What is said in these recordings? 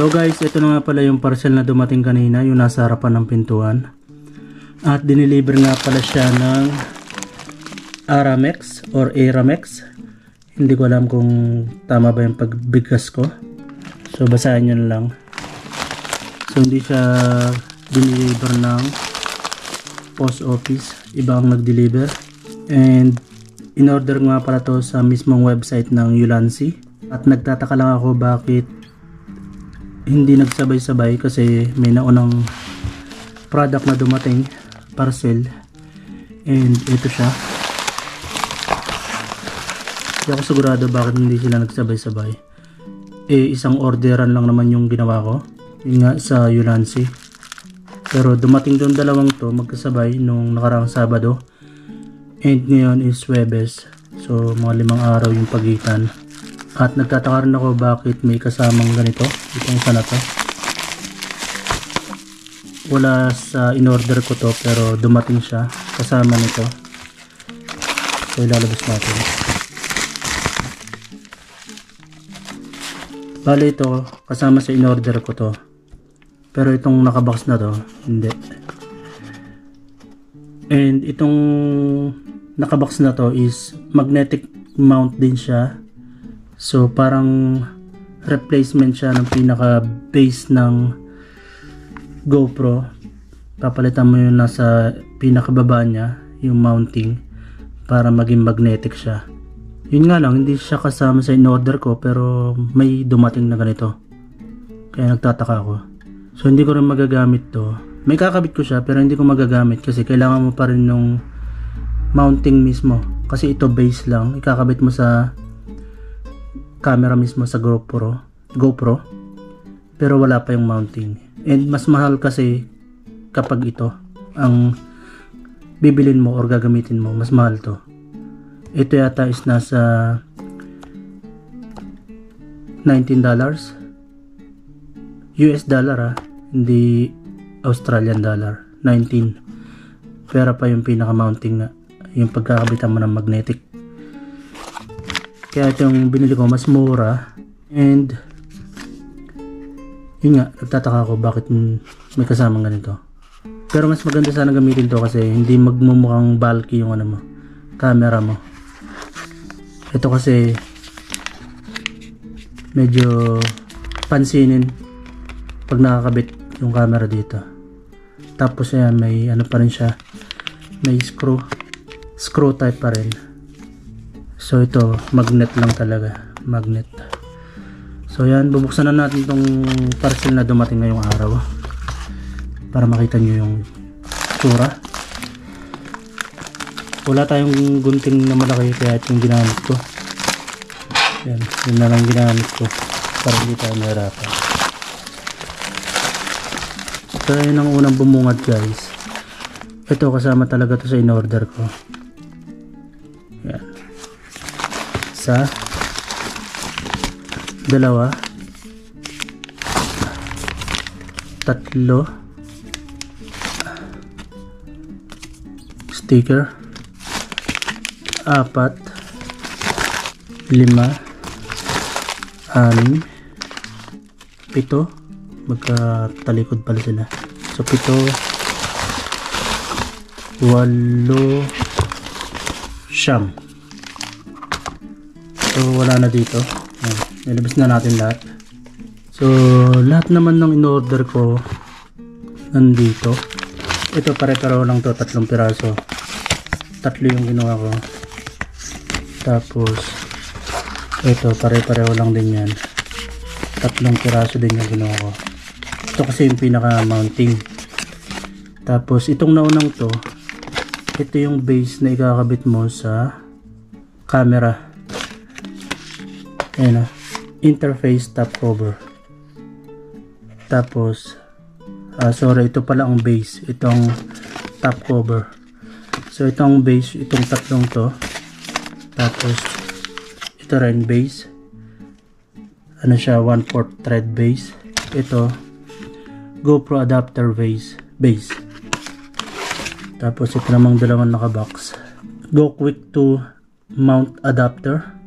So guys, ito na nga pala yung parcel na dumating kanina, yung nasa harapan ng pintuan. At diniliver nga pala siya ng Aramex or Aramex. Hindi ko alam kung tama ba yung pagbigkas ko. So basahin nyo lang. So hindi siya diniliver ng post office. Iba ang nag-deliver. And in-order nga pala to sa mismong website ng Yulansi. At nagtataka lang ako bakit hindi nagsabay-sabay kasi may naunang product na dumating parcel. And ito siya. Hindi ako sigurado bakit hindi sila nagsabay-sabay. Eh isang orderan lang naman yung ginawa ko. Yun nga sa Yulansi pero dumating doon dalawang to magkasabay nung nakaraang Sabado. And ngayon is Webes. So mga limang araw yung pagitan at nagtataka rin ako bakit may kasamang ganito. Itong sana to. Wala sa in-order ko to pero dumating siya kasama nito. So ilalabas natin. Bale ito kasama sa in-order ko to. Pero itong nakabox na to, hindi. And itong nakabox na to is magnetic mount din siya So parang replacement siya ng pinaka base ng GoPro. Papalitan mo yung nasa pinakababa niya, yung mounting para maging magnetic siya. Yun nga lang, hindi siya kasama sa in-order ko pero may dumating na ganito. Kaya nagtataka ako. So hindi ko rin magagamit to. May kakabit ko siya pero hindi ko magagamit kasi kailangan mo pa rin nung mounting mismo. Kasi ito base lang. Ikakabit mo sa camera mismo sa GoPro, GoPro. Pero wala pa yung mounting. And mas mahal kasi kapag ito ang bibilin mo or gagamitin mo, mas mahal to. Ito yata is nasa $19 US dollar ah, hindi Australian dollar. 19. Pera pa yung pinaka mounting nga, yung pagkakabitan mo ng magnetic. Kaya ito yung binili ko mas mura and yun nga, nagtataka ako bakit may kasamang ganito. Pero mas maganda sana gamitin to kasi hindi magmumukhang bulky yung ano mo, camera mo. Ito kasi medyo pansinin pag nakakabit yung camera dito. Tapos ayan, may ano pa rin siya, may screw, screw type pa rin. So ito, magnet lang talaga. Magnet. So yan, bubuksan na natin tong parcel na dumating ngayong araw. Para makita nyo yung tsura. Wala tayong gunting na malaki kaya ito yung ginamit ko. Yan, yun na lang ginamit ko. Para hindi tayo nahirapan. So yun ang unang bumungad guys. Ito kasama talaga to sa in-order ko. Isa dalawa. Tatlo. Sticker. Apat. Lima. Anim. Pito. Magkatalikod pala sila. So pito. Walo. Siyam So wala na dito. Ayan, nilabas na natin lahat. So lahat naman ng in-order ko nandito. Ito pare-pareho lang to, tatlong piraso. Tatlo yung ginawa ko. Tapos ito pare-pareho lang din yan. Tatlong piraso din yung ginawa ko. Ito kasi yung pinaka mounting. Tapos itong naunang to, ito yung base na ikakabit mo sa camera. Ayan o. Interface top cover. Tapos, ah, sorry, ito pala ang base. Itong top cover. So, itong base, itong tatlong to. Tapos, ito rin base. Ano siya, 1/4 thread base. Ito, GoPro adapter base. Base. Tapos, ito namang dalawang nakabox. Go quick to mount adapter.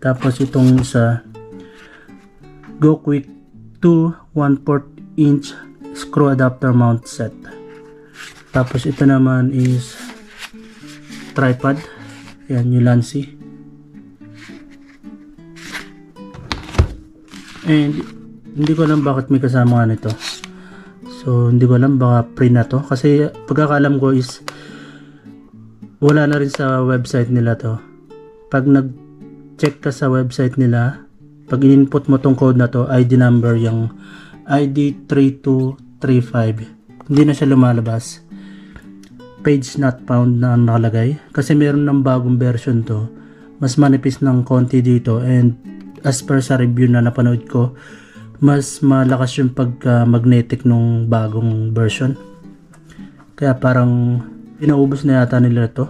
Tapos itong sa Go Quick two 1 4 inch screw adapter mount set. Tapos ito naman is tripod. Yan, yung Lancy. And hindi ko alam bakit may kasama nga nito. So, hindi ko alam baka pre na to. Kasi pagkakaalam ko is wala na rin sa website nila to. Pag nag-check ka sa website nila, pag in-input mo tong code na to, ID number yung ID 3235. Hindi na siya lumalabas. Page not found na nakalagay. Kasi meron ng bagong version to. Mas manipis ng konti dito and as per sa review na napanood ko, mas malakas yung pagka-magnetic nung bagong version. Kaya parang pinaubos na yata nila to.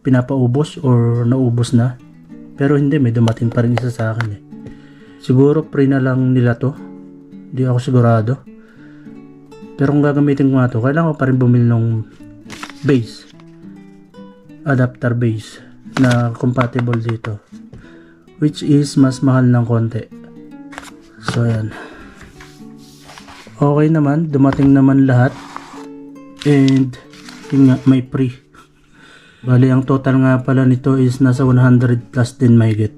Pinapaubos or naubos na. Pero hindi, may dumating pa rin isa sa akin eh. Siguro pre na lang nila to. Hindi ako sigurado. Pero kung gagamitin ko nga to, kailangan ko pa rin bumili ng base. Adapter base na compatible dito. Which is mas mahal ng konti. So yan. Okay naman, dumating naman lahat. And yun nga, may free. Bali, ang total nga pala nito is nasa 100 plus din may get.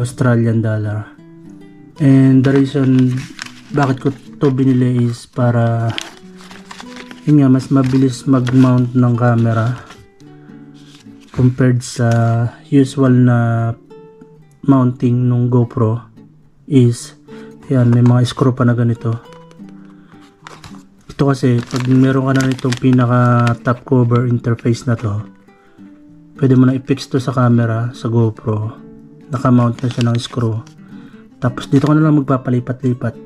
Australian dollar. And the reason bakit ko to binili is para yun nga, mas mabilis mag-mount ng camera compared sa usual na mounting nung GoPro is yan, may mga screw pa na ganito. Ito kasi, pag meron ka na nitong pinaka top cover interface na to, pwede mo na i-fix to sa camera, sa GoPro. Naka-mount na siya ng screw. Tapos dito ka na lang magpapalipat-lipat.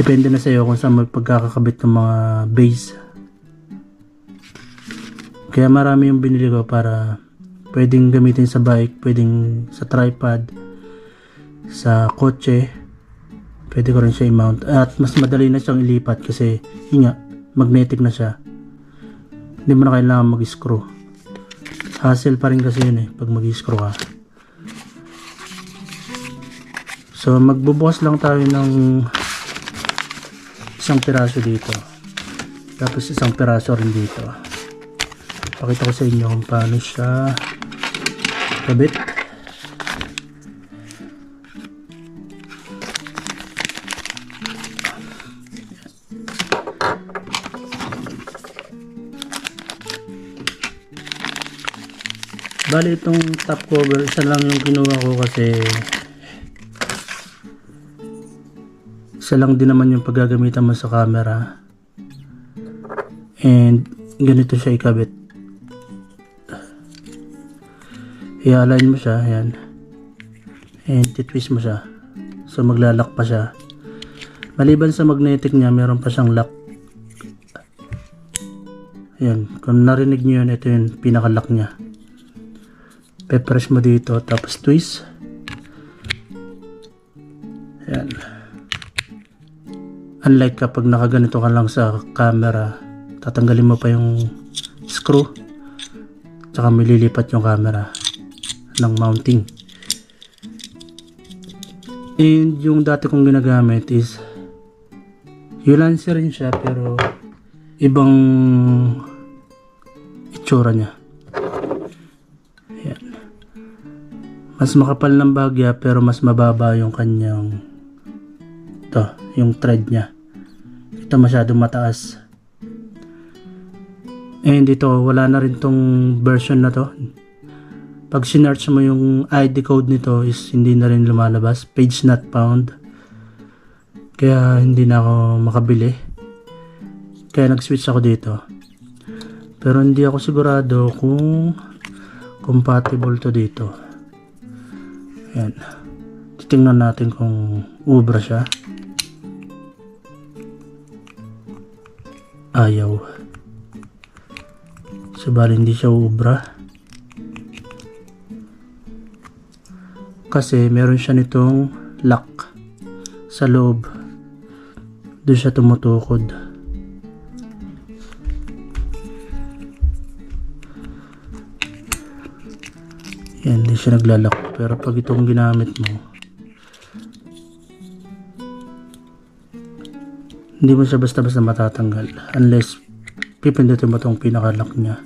Depende na sa iyo kung saan mo pagkakakabit ng mga base. Kaya marami yung binili ko para pwedeng gamitin sa bike, pwedeng sa tripod, sa kotse, pwede ko rin siya i-mount. At mas madali na siyang ilipat kasi yun magnetic na siya. Hindi mo na kailangan mag-screw. Hassle pa rin kasi yun eh, pag mag-screw ka. So, magbubukas lang tayo ng isang piraso dito. Tapos isang piraso rin dito. Pakita ko sa inyo kung paano siya kabit. Bali itong top cover, isa lang yung kinuha ko kasi isa lang din naman yung paggagamitan mo sa camera. And ganito siya ikabit. I-align mo siya, ayan. And titwist mo siya. So maglalak pa siya. Maliban sa magnetic niya, meron pa siyang lock. Ayan, kung narinig niyo yun, ito yung pinaka-lock niya pe-press mo dito tapos twist. Yan unlike kapag nakaganito ka lang sa camera tatanggalin mo pa yung screw tsaka mililipat yung camera ng mounting. And yung dati kong ginagamit is Ulansi rin siya pero ibang itsura niya mas makapal ng bagya pero mas mababa yung kanyang to, yung thread niya. Ito masyadong mataas. And ito wala na rin tong version na to. Pag sinearch mo yung ID code nito is hindi na rin lumalabas. Page not found. Kaya hindi na ako makabili. Kaya nag switch ako dito. Pero hindi ako sigurado kung compatible to dito yan. Titingnan natin kung ubra siya. Ayaw. Sabali hindi siya ubra. Kasi meron siya nitong lock sa loob. Doon siya tumutukod. Siya naglalak. Pero pag itong ginamit mo, Hindi mo siya basta-basta matatanggal unless pipindutin mo tong pinaka-lock niya.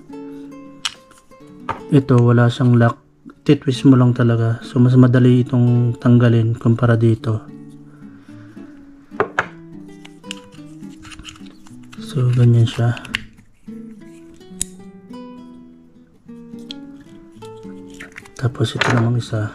Ito, wala siyang lock. Titwist mo lang talaga. So, mas madali itong tanggalin kumpara dito. So, ganyan siya. Tapos ito namang isa.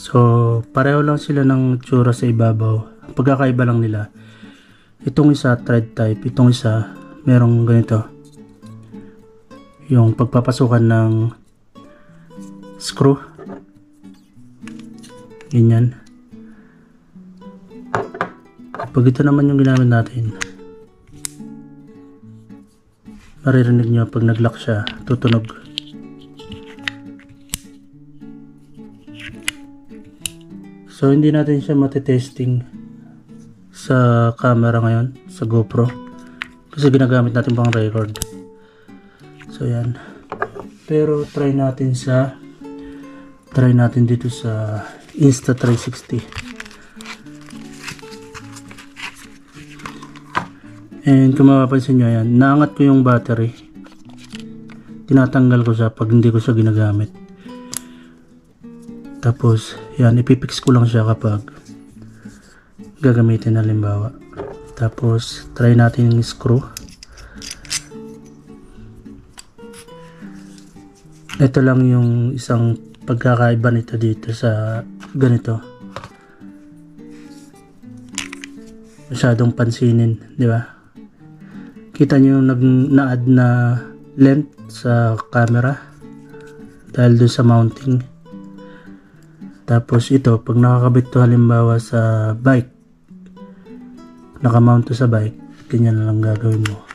So, pareho lang sila ng tsura sa ibabaw. Pagkakaiba lang nila. Itong isa, thread type. Itong isa, merong ganito. Yung pagpapasukan ng screw. Ganyan. Pag ito naman yung ginamit natin, maririnig nyo pag nag-lock siya, tutunog. So hindi natin siya matitesting sa camera ngayon, sa GoPro. Kasi ginagamit natin pang record. So yan. Pero try natin sa try natin dito sa Insta360. And kung mapapansin nyo yan, naangat ko yung battery. Tinatanggal ko siya pag hindi ko siya ginagamit. Tapos, yan, ipipix ko lang siya kapag gagamitin halimbawa. Tapos, try natin yung screw. Ito lang yung isang pagkakaiba nito dito sa ganito. Masyadong pansinin, di ba? Kita nyo yung nag na-add na length sa camera dahil doon sa mounting. Tapos ito, pag nakakabit to halimbawa sa bike, nakamount to sa bike, ganyan na lang gagawin mo.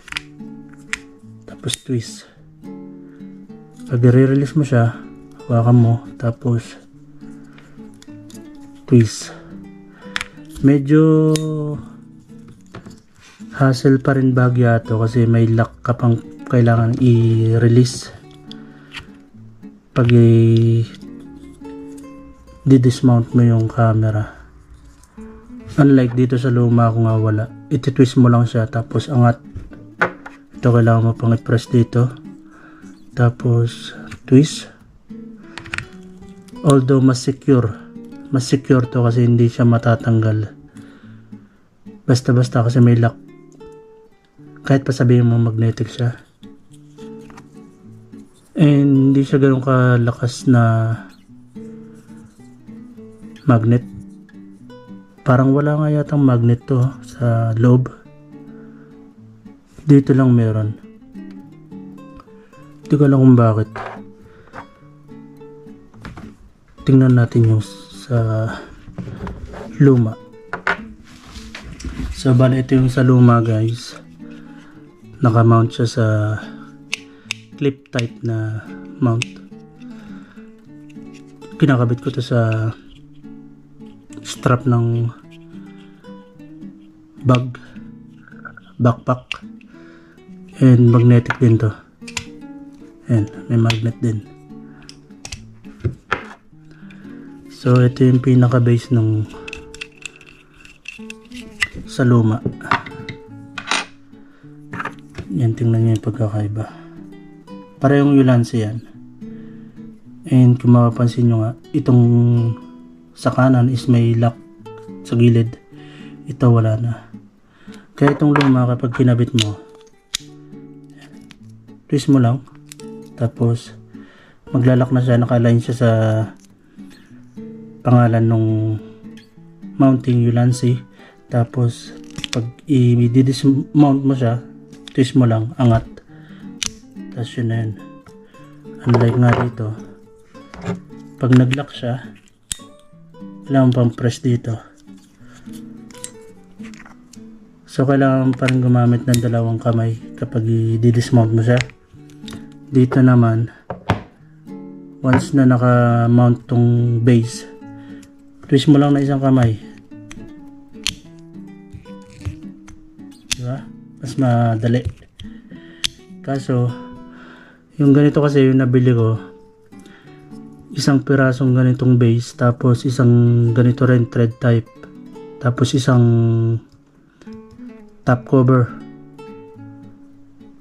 Tapos twist. Pag i-release mo siya, hawakan mo, tapos twist. Medyo hassle pa rin bagya to kasi may lock ka pang kailangan i-release pag i- di-dismount mo yung camera. Unlike dito sa luma ko nga wala. Iti-twist mo lang siya tapos angat. Ito kailangan mo pang i-press dito. Tapos twist. Although mas secure. Mas secure to kasi hindi siya matatanggal. Basta-basta kasi may lock. Kahit pa sabihin mo magnetic siya. And hindi siya ganun kalakas na magnet. Parang wala nga yatang magnet to sa loob. Dito lang meron. Hindi ko alam kung bakit. Tingnan natin yung sa luma. So, bali ito yung sa luma guys. Naka-mount siya sa clip type na mount. Kinakabit ko to sa strap ng bag backpack and magnetic din to and may magnet din so ito yung pinaka base ng sa luma. Yan tingnan nyo yung pagkakaiba. Parehong Ulanzi yan. And kung mapapansin nyo nga itong sa kanan is may lock sa gilid. Ito wala na. Kaya itong luma kapag kinabit mo twist mo lang. Tapos maglalak na siya nakaline siya sa pangalan nung mounting Ulanzi tapos pag i-dismount mo siya twist mo lang angat. Tapos yun na yun. Unlike nga dito pag nag-lock siya kailangan pang press dito. So kailangan pa rin gumamit ng dalawang kamay kapag i-dismount mo siya. Dito naman once na naka mount tong base twist mo lang na isang kamay di ba Mas madali. Kaso, yung ganito kasi yung nabili ko, isang pirasong ganitong base, tapos isang ganito rin thread type, tapos isang top cover.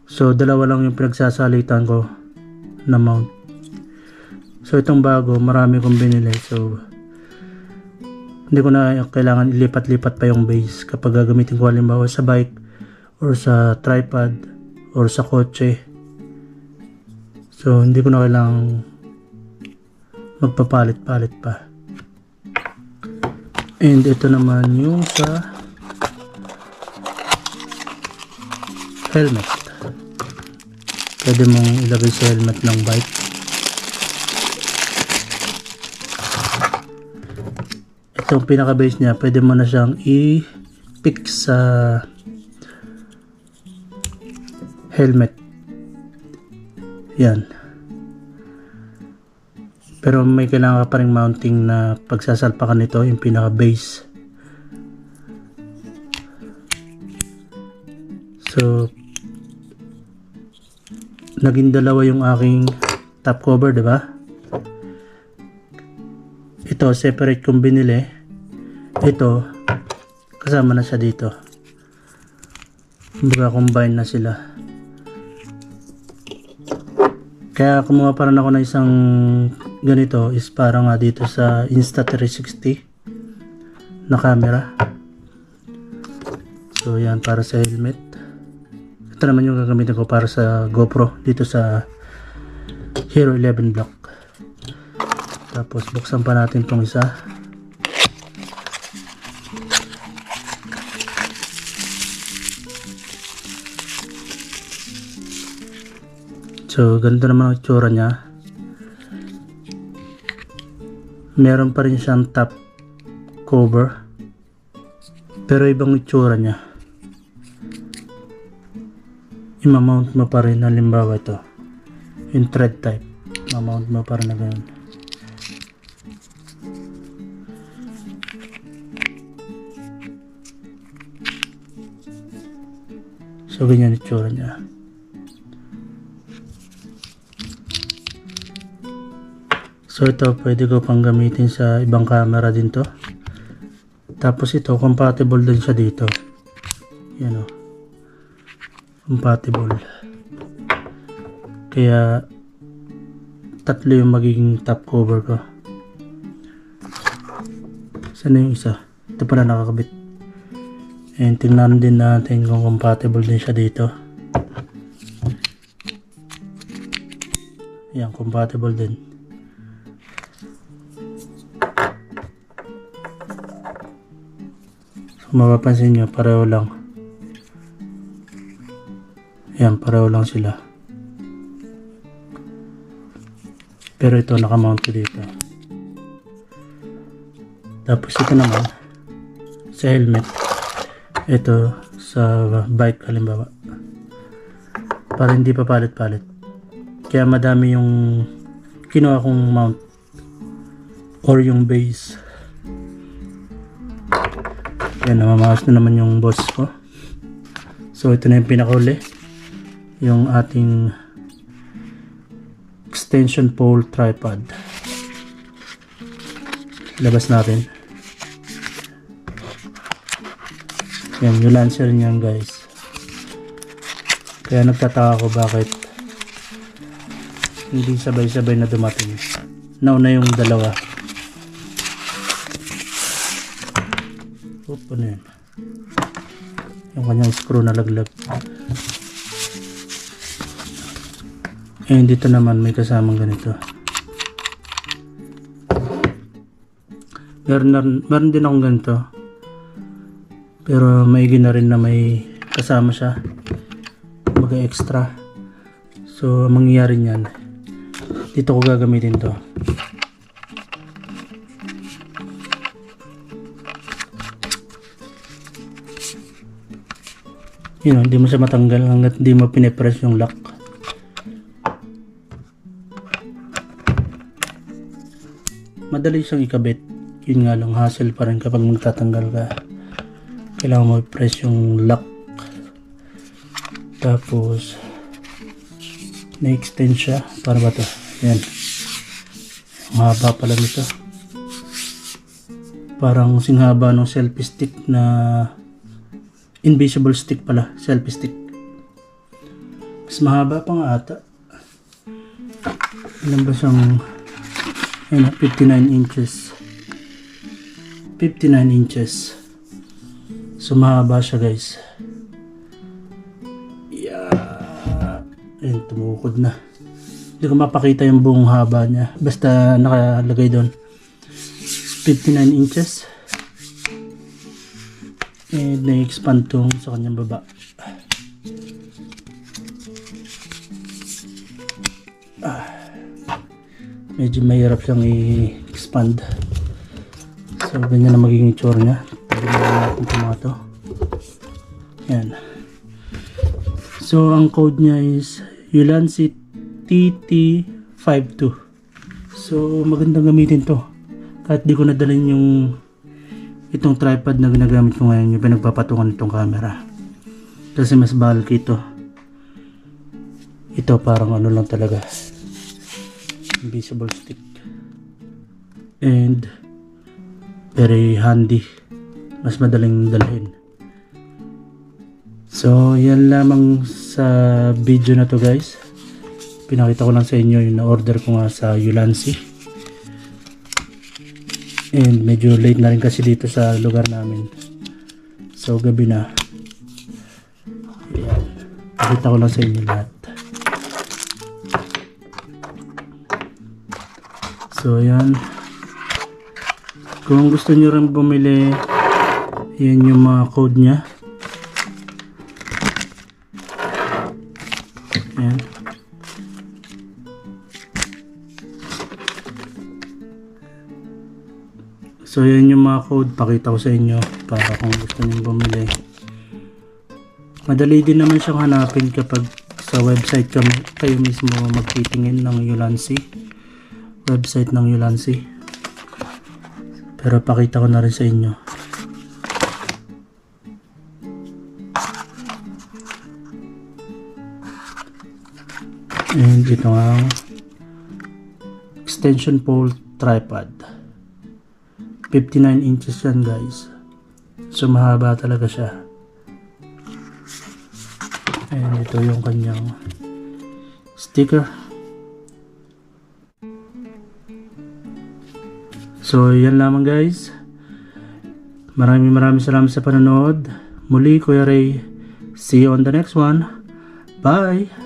So, dalawa lang yung pinagsasalitan ko na mount. So, itong bago, marami kong binili. So, hindi ko na kailangan ilipat-lipat pa yung base kapag gagamitin ko halimbawa sa bike or sa tripod or sa kotse. So, hindi ko na kailangan magpapalit-palit pa. And ito naman yung sa helmet. Pwede mong ilagay sa helmet ng bike. Ito yung pinaka-base niya. Pwede mo na siyang i-fix sa helmet. Yan. Pero may kailangan ka pa rin mounting na pagsasalpakan nito, yung pinaka-base. So, naging dalawa yung aking top cover, di ba? Ito, separate kong binili. Ito, kasama na siya dito. Kumbaga, combine na sila. Kaya kumuha pa rin ako ng isang ganito is para nga dito sa Insta360 na camera. So yan para sa helmet. Ito naman yung gagamitin ko para sa GoPro dito sa Hero 11 Block. Tapos buksan pa natin tong isa. So, ganito naman ang itsura niya. Meron pa rin siyang top cover. Pero ibang itsura niya. Imamount mo pa rin halimbawa ito. Yung thread type. Mamount mo pa rin na ganun. So, ganyan itsura niya. So ito pwede ko pang gamitin sa ibang camera din to. Tapos ito compatible din siya dito. Yan o. Compatible. Kaya tatlo yung magiging top cover ko. Saan yung isa? Ito pala nakakabit. And tingnan din natin kung compatible din siya dito. Yan, compatible din. Kung mapapansin nyo, pareho lang. Yan, pareho lang sila. Pero ito, nakamount ko dito. Tapos ito naman, sa helmet. Ito, sa bike, halimbawa. Para hindi pa palit-palit. Kaya madami yung kinuha kong mount or yung base. Yan, namamakas na naman yung boss ko. So, ito na yung pinakauli. Yung ating extension pole tripod. Labas natin. Yan, yung lancer niyan guys. Kaya nagtataka ko bakit hindi sabay-sabay na dumating. Nauna yung dalawa. Oop, ano yun? Yung kanyang screw na laglag. Eh, dito naman may kasamang ganito. Meron, na, meron din akong ganito. Pero may na rin na may kasama siya. Kumbaga extra. So, ang mangyayari niyan, dito ko gagamitin to. Yun, hindi mo siya matanggal hanggat hindi mo pinipress yung lock. Madali siyang ikabit. Yun nga lang, hassle pa rin kapag magtatanggal ka. Kailangan mo i-press yung lock. Tapos, na-extend siya. Para ba to? Yan. Ang pala nito. Parang singhaba ng selfie stick na invisible stick pala. Selfie stick. Mas mahaba pa nga ata. Ilan ba siyang ayun, 59 inches. 59 inches. So mahaba siya guys. Yeah. Ayun, tumukod na. Hindi ko mapakita yung buong haba niya. Basta nakalagay doon. 59 inches. And na-expand tong sa kanyang baba. Ah. Medyo mahirap siyang i-expand. So, ganyan na magiging itsura niya. Tignan natin itong mga to. Yan. So, ang code niya is Ulansi TT52. So, magandang gamitin to. Kahit di ko nadalhin yung itong tripod na ginagamit ko ngayon, yung pinagpapatungan itong camera. Kasi mas bulky ito. Ito parang ano lang talaga. Invisible stick. And very handy. Mas madaling dalhin. So, yan lamang sa video na to guys. Pinakita ko lang sa inyo yung na-order ko nga sa Ulansi. And medyo late na rin kasi dito sa lugar namin. So, gabi na. Ayan. Pakita ko lang sa inyo lahat. So, ayan. Kung gusto nyo rin bumili, yan yung mga code niya. So, yan yung mga code. Pakita ko sa inyo para kung gusto nyo bumili. Madali din naman siyang hanapin kapag sa website ka, kayo mismo magtitingin ng Ulansi. Website ng Ulansi. Pero pakita ko na rin sa inyo. And ito ang extension pole tripod. 59 inches yan guys. So mahaba talaga siya. And ito yung kanyang sticker. So yan lamang guys. Maraming maraming salamat sa panonood. Muli Kuya Ray. See you on the next one. Bye!